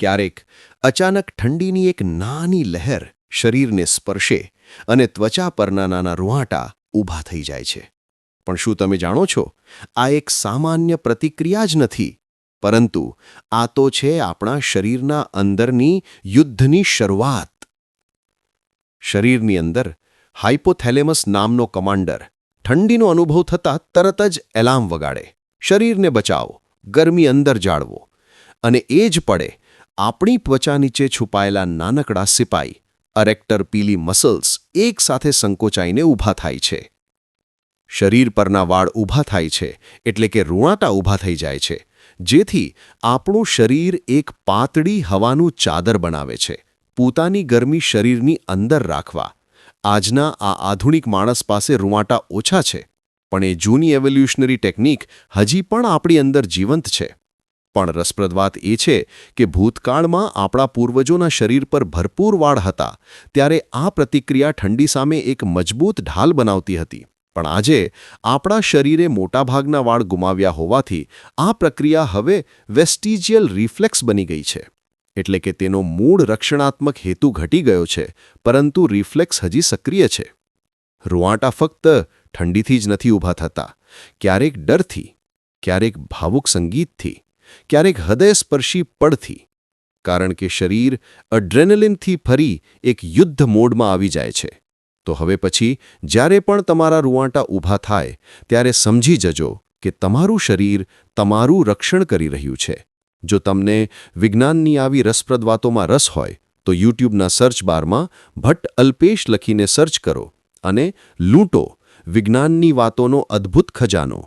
ક્યારેક અચાનક ઠંડીની એક નાની લહેર શરીરને સ્પર્શે અને ત્વચા પરના નાના રૂંવાટા ઊભા થઈ જાય છે. પણ શું તમે જાણો છો? આ એક સામાન્ય પ્રતિક્રિયા જ નથી, પરંતુ આ તો છે આપણા શરીરના અંદરની યુદ્ધની શરૂઆત. શરીરની અંદર હાઇપોથેલેમસ નામનો કમાન્ડર ઠંડીનો અનુભવ થતાં તરત જ એલાર્મ વગાડે. શરીરને બચાવો, ગરમી અંદર જાળવો અને એ જ પડે આપણી ત્વચા નીચે છુપાયેલા નાનકડા સિપાઈ, અરેક્ટર પીલી મસલ્સ એકસાથે સંકોચાઈને ઊભા થાય છે. શરીર પરના વાળ ઊભા થાય છે, એટલે કે રૂણાટા ઊભા થઈ જાય છે, જેથી આપણું શરીર એક પાતળી હવાનું ચાદર બનાવે છે. પોતાની ગરમી શરીરની અંદર રાખવા. આજના આ આધુનિક માણસ પાસે રૂંવાટા ઓછા છે, પણ એ જૂની એવોલ્યુશનરી ટેકનિક હજી પણ આપણી અંદર જીવંત છે. પણ રસપ્રદ વાત એ છે કે ભૂતકાળમાં આપણા પૂર્વજોના શરીર પર ભરપૂર વાળ હતા, ત્યારે આ પ્રતિક્રિયા ઠંડી સામે એક મજબૂત ઢાલ બનાવતી હતી. પણ આજે આપણા શરીરે મોટાભાગના વાળ ગુમાવ્યા હોવાથી આ પ્રક્રિયા હવે વેસ્ટિજિયલ રિફ્લેક્સ બની ગઈ છે. એટલે કે તેનો મૂળ રક્ષણાત્મક હેતુ ઘટી ગયો છે, પરંતુ રિફ્લેક્સ હજી સક્રિય છે. રૂંવાટા ફક્ત ઠંડીથી જ નથી ઊભા થતા. ક્યારેક ડરથી, ક્યારેક ભાવુક સંગીતથી. ક્યારેક હૃદયસ્પર્શી પડથી, કારણ કે શરીર અડ્રેનલિનથી ફરી એક યુદ્ધ મોડમાં આવી જાય છે. તો હવે પછી, જ્યારે પણ તમારા રૂંવાટા ઊભા થાય, ત્યારે સમજી જજો કે તમારું શરીર તમારું રક્ષણ કરી રહ્યું છે. જો તમને વિજ્ઞાનની આવી રસપ્રદ વાતોમાં રસ હોય, તો યુટ્યુબના સર્ચ બારમાં ભટ્ટ અલ્પેશ લખીને સર્ચ કરો અને લૂંટો વિજ્ઞાનની વાતોનો અદ્ભુત ખજાનો.